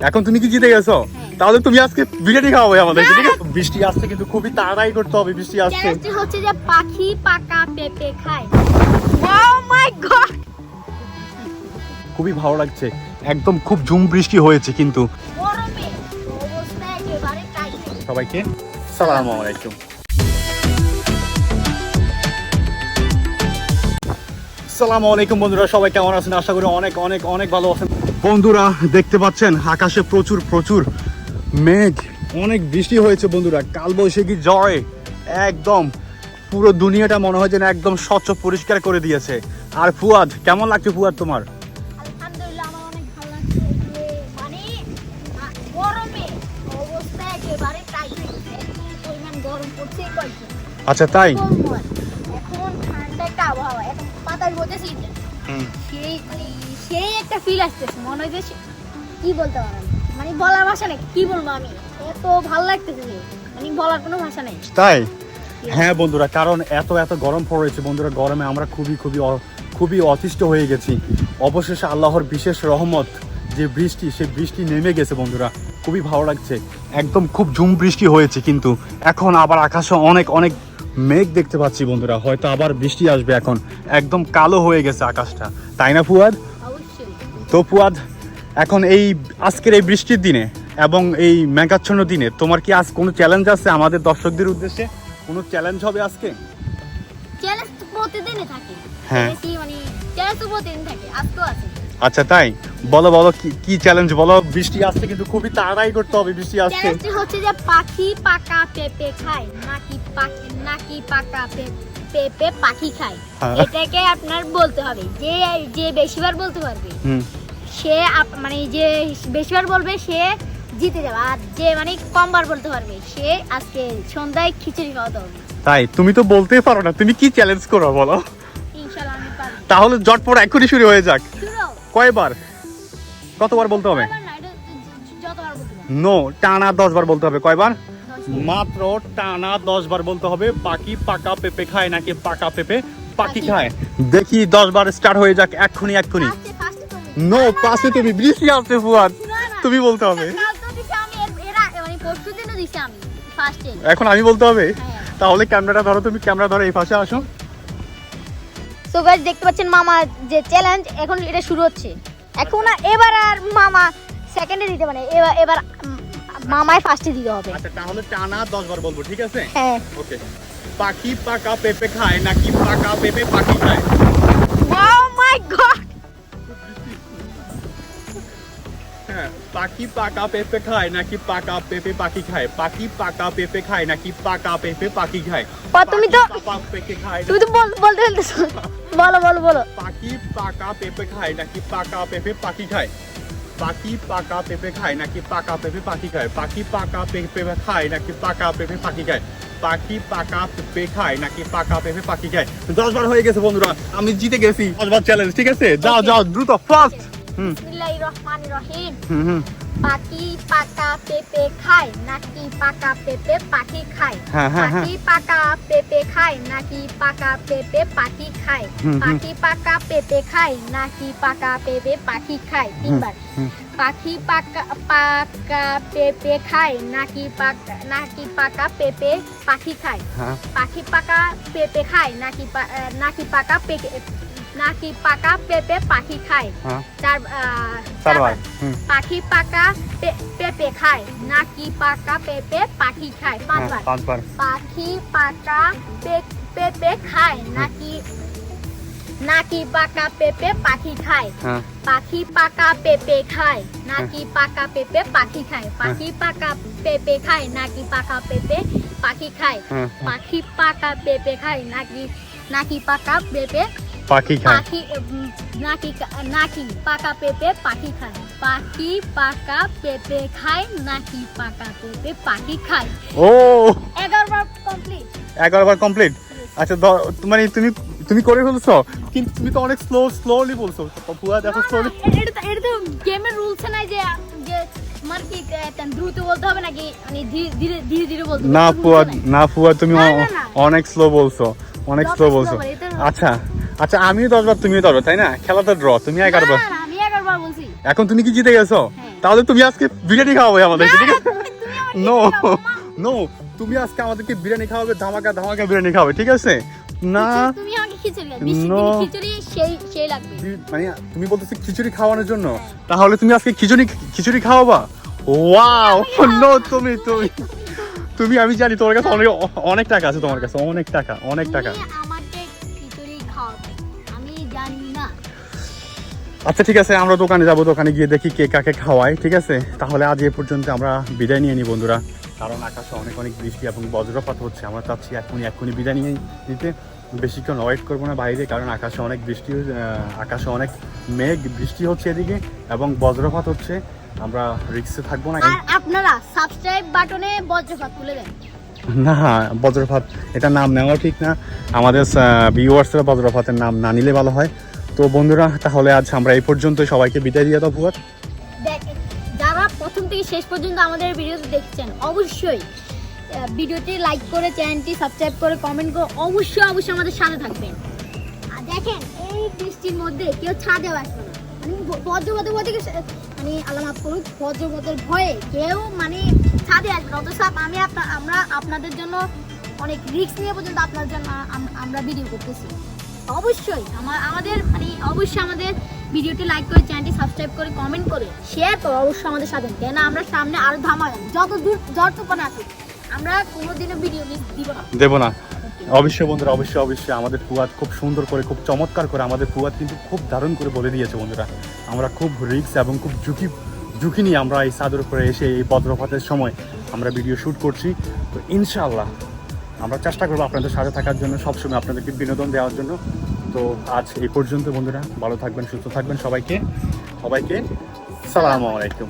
এখন তুমি কি জিতে গেছো? তাহলে তুমি আজকে বিরিয়ানি খাওয়াবে আমাদের ঠিক আছে? বৃষ্টি আসছে কিন্তু খুবই তাড়াই করতে হবে বৃষ্টি আসছে। হচ্ছে যে পাখি পাকা পেঁপে খায়। ও মাই গড খুবই ভালো লাগছে একদম খুব ঝুম বৃষ্টি হয়েছে কিন্তু। গরমে অবস্থা একেবারে টাইট। সবাইকে সালাম আলাইকুম। সালাম আলাইকুম বন্ধুরা সবাই কেমন আছেন? আশা করি অনেক অনেক অনেক ভালো আছেন। বন্ধুরা দেখতে পাচ্ছেন আকাশে প্রচুর প্রচুর মেঘ। অনেক বৃষ্টি হয়েছে বন্ধুরা কালবৈশাখী জয় একদম পুরো দুনিয়াটা মনে হয় যেন একদম স্বচ্ছ পরিষ্কার করে দিয়েছে। আর ফুয়াদ কেমন লাগছে ফুয়াদ তোমার? মানে আচ্ছা তাই? এখন ঠান্ডা একটা আবহাওয়া। এখন বাতাস বলতেছি সেই মানে সেই একটা ফিল আসতেছে মনে কি বলতে পারেন মানে বলার ভাষা নেই কি বলব আমি? এত ভালো লাগতেছে মানে বলার কোনো ভাষা নেই। তাই? হ্যাঁ বন্ধুরা কারণ এত এত গরম পড়েছে বন্ধুরা গরমে আমরা খুবই খুবই খুবই অতিষ্ঠ হয়ে গেছি। অবশেষে আল্লাহর বিশেষ রহমত যে বৃষ্টি সেই বৃষ্টি নেমে গেছে বন্ধুরা। খুবই ভালো লাগছে। একদম খুব ঝুম বৃষ্টি হয়েছে কিন্তু এখন আবার আকাশে অনেক অনেক মেঘ দেখতে পাচ্ছি বন্ধুরা হয়তো আবার বৃষ্টি আসবে এখন। একদম কালো হয়ে গেছে আকাশটা। তাই না ফুয়াদ? তো ফুয়াদ এখন এই আজকের এই বৃষ্টির দিনে এবং এই মেঘাচ্ছন্ন দিনে তোমার কি আজ কোনো চ্যালেঞ্জ আছে আমাদের দর্শকদের উদ্দেশ্যে? কোনো চ্যালেঞ্জ হবে আজকে? চ্যালেঞ্জ তো প্রতিদিনই থাকে। হ্যাঁ। মানে চ্যালেঞ্জ তো প্রতিদিন থাকে আজকেও আছে। আচ্ছা তাই? বলো বলো কি কি চ্যালেঞ্জ বলো বৃষ্টি আসছে কিন্তু খুবই তাড়াতাড়ি করতে হবে বৃষ্টি আসছে। হচ্ছে যে পাখি পাকা পেঁপে খায় নাকি নাকি পাকা পেঁপে পাখি খায়। হ্যাঁ। এটাকে আপনার বলতে হবে যে যে বেশিবার বলতে পারবে সে মানে যে বেশিবার বলবে সে জিতে যাবে। আর যে মানে কমবার বলতে পারবে সে আজকে সন্ধ্যায় খিচুড়ি খাওয়াতে হবে তাই? তুমি তো বলতেই পারো না তুমি কি চ্যালেঞ্জ করো বলো? তাহলে জটপট এখনই শুরু হয়ে যাক। কয়বার? কতবার বলতে হবে? না, টানা দশ বার বলতে হবে। কয়বার। মাত্র টানা দশ বার বলতে হবে পাখি পাকা পেঁপে খায় নাকি পাকা পেঁপে পাখি। খায়? দেখি দশ বার স্টার্ট হয়ে যাক এক্ষুনি এক্ষুনি। নো পাশে তুমি বৃষ্টি আসছে ফুয়াদ। তুমি বলতে হবে। মানে এখন আমি বলতে হবে? হ্যাঁ। তাহলে ক্যামেরাটা ধরো তুমি ক্যামেরা ধরো এই পাশে আসো। সো গাইস দেখতে পাচ্ছেন মামা যে চ্যালেঞ্জ এখন এটা শুরু হচ্ছে। এখন আর- এবার আর মামা সেকেন্ডে দিতে পারে এবার এবার মামায় ফার্স্টে দিতে হবে। আচ্ছা তাহলে টানা দশ বার বলব ঠিক আছে? হ্যাঁ। ওকে। পাখি পাকা পেঁপে খায় নাকি পাকা পেঁপে পাখি খায়? ও মাই গড পাখি পাকা পেঁপে খায় নাকি পাকা পেঁপে পাখি খায়? পাখি পাকা পেঁপে খায় নাকি পাকা পেঁপে পাখি খায়? পা, তুমি তো- তুমি তো বল- বলতে বলতেছো বলো বলো বলো। পাখি পাকা পেঁপে খায় নাকি পাকা পেঁপে পাখি খায়? পাখি পাকা পেঁপে খায় নাকি পাকা পেঁপে পাখি খায়? পাখি পাকা পেঁপে খায় নাকি পাকা পেঁপে পাখি খায়? পাখি পাকা পেঁপে খায় নাকি পাকা পেঁপে পাখি খায়? দশ বার হয়ে গেছে বন্ধুরা আমি জিতে গেছি। দশ বার চ্যালেঞ্জ ঠিক আছে? যাও যাও দ্রুত ফাস্ট হুম। বিসমিল্লাহির রহমানির রহিম। হুম হুম। পাখি পাকা পেঁপে খায় নাকি পাকা পেঁপে পাখি খায় হ্যাঁ, হ্যাঁ, হ্যাঁ। পাখি পাকা পেঁপে খায় নাকি পাকা পেঁপে পাখি খায় হুম, হুম। পাখি পাকা পেঁপে খায় নাকি পাকা পেঁপে পাখি খায় তিনবার হুম। পাখি পাকা পাকা পেঁপে খায় নাকি পাকা নাকি পাকা পেঁপে পাখি খায় হ্যাঁ পাখি পাকা পেঁপে খায় নাকি পা- আহ, নাকি পাকা পেঁপে নাকি পাকা পেঁপে পাখি খায় হ্যাঁ চার আহ, চারবার চারবার হুম পাখি পাকা পে- পেঁপে খায় নাকি পাকা পেঁপে পাখি খায় হ্যাঁ পাঁচবার পাঁচবার পাখি পাকা পে- পেঁপে খায় নাকি নাকি পাকা পেঁপে পাখি খায় হ্যাঁ পাখি পাকা পেঁপে খায় নাকি পাকা পেঁপে পাখি খায় পাখি পাকা পেঁপে খায় নাকি পাকা পেঁপে পাখি খায় হ্যাঁ পাখি পাকা পেঁপে খায় নাকি নাকি পাকা পেঁপে পাখি খায়। পাখি নাকি নাকি পাকা পেঁপে পাখি খায়। পাখি পাকা পেঁপে খায় নাকি পাকা পেঁপে পাখি খায়। ও! এগারো বার কমপ্লিট এগারো বার কমপ্লিট আচ্ছা মানে তুমি তুমি করে ফেলছো? কিন্তু তুমি তো অনেক স্লো স্লোলি বলছো। পুরা দেখো স্লোলি এটা এটা তো গেমের রুলস নাই যে যে মানে কি দ্রুত বলতে হবে নাকি মানে ধীরে ধীরে ধীরে ধীরে বলতে না পুয়া না পুয়া তুমি না, না, না। অনেক স্লো বলছো অনেক স্লো বলছো। আচ্ছা। আচ্ছা আমিও দশ বার তুমিও দশ বার তাই না? খেলা তো ড্র তুমি এগারো বার। এখন তুমি কি জিতে গেছো? হ্যাঁ। তাহলে তুমি আজকে বিরিয়ানি খাওয়াবে আমাদেরকে ঠিক আছে? নো। নো তুমি আজকে আমাদেরকে বিরিয়ানি খাওয়াবে ধামাকা ধামাকা বিরিয়ানি খাওয়াবে ঠিক আছে? না। মানে তুমি বলতেছো খিচুড়ি খাওয়ানোর জন্য? তাহলে তুমি আজকে খিচুড়ি খিচুড়ি খাওয়াবা? ওয়াও নো তুমি তুমি তুমি আমি জানি তোমার কাছে অনেক অনেক টাকা আছে তোমার কাছে অনেক টাকা অনেক টাকা। আচ্ছা ঠিক আছে আমরা দোকানে যাব দোকানে গিয়ে দেখি কে কাকে খাওয়াই ঠিক আছে? তাহলে আজ এ পর্যন্ত আমরা বিদায় নিয়ে নিই বন্ধুরা। কারণ আকাশে অনেক অনেক বৃষ্টি এবং বজ্রপাত হচ্ছে। আমরা চাচ্ছি এখনই এখনই বিদায় নিয়ে নিতে। বেশিক্ষণ ওয়েট করব না বাইরে কারণ আকাশে অনেক বৃষ্টি আকাশে অনেক মেঘ বৃষ্টি হচ্ছে এদিকে এবং বজ্রপাত হচ্ছে। আমরা রিক্সে থাকব না। আপনারা সাবস্ক্রাইব বাটনে বজ্রপাত তুলে দেন। না বজ্রপাত এটা নাম নেওয়া ঠিক না। আমাদের ভিউয়ার্সরা বজ্রপাতের নাম না নিলে ভালো হয়। তো বন্ধুরা, তাহলে আজ আমরা এই পর্যন্ত সবাইকে বিদায় দিয়ে দাও ভুয়ার যারা প্রথম থেকে শেষ পর্যন্ত আমাদের ভিডিওতে দেখছেন, অবশ্যই ভিডিওটি লাইক করে, চ্যানেলটি সাবস্ক্রাইব করে কমেন্ট করে, অবশ্যই অবশ্যই আমাদের সাথে থাকবেন। আর দেখেন, এই বৃষ্টির মধ্যে কেউ ছাদেও আসবে না। মানে বজ্রপাতের ভয় থেকে মানে আল্লাহ মাফ করুক বজ্রপাতের ভয়ে কেউ মানে ছাদে আসবে না। অথচ আমি আমরা আপনাদের জন্য অনেক রিস্ক নিয়ে পর্যন্ত আপনার জন্য আমরা ভিডিও করতেছি। অবশ্যই আমার আমাদের মানে অবশ্যই আমাদের ভিডিওটি লাইক করে চ্যানেলটি সাবস্ক্রাইব করে কমেন্ট করে শেয়ার করে অবশ্যই আমাদের সাথে। কেন আমরা সামনে আরও ধামাল যত দূর যত তুফান আছে আমরা কোনোদিনও ভিডিও দিব না। দেবো না। অবশ্যই বন্ধুরা অবশ্যই অবশ্যই আমাদের ফুয়াদ খুব সুন্দর করে খুব চমৎকার করে আমাদের ফুয়াদ কিন্তু খুব দারুণ করে বলে দিয়েছে বন্ধুরা। আমরা খুব রিক্স এবং খুব ঝুঁকি ঝুঁকি নিয়ে আমরা এই চাদর উপরে এসে এই বজ্রপাতের সময় আমরা ভিডিও শ্যুট করছি। তো ইনশাআল্লাহ আমরা চেষ্টা করব আপনাদের সাথে থাকার জন্য, সবসময় আপনাদেরকে বিনোদন দেওয়ার জন্য। তো আজ এ পর্যন্ত বন্ধুরা, ভালো থাকবেন, সুস্থ থাকবেন সবাইকে। সবাইকে সালামু আলাইকুম।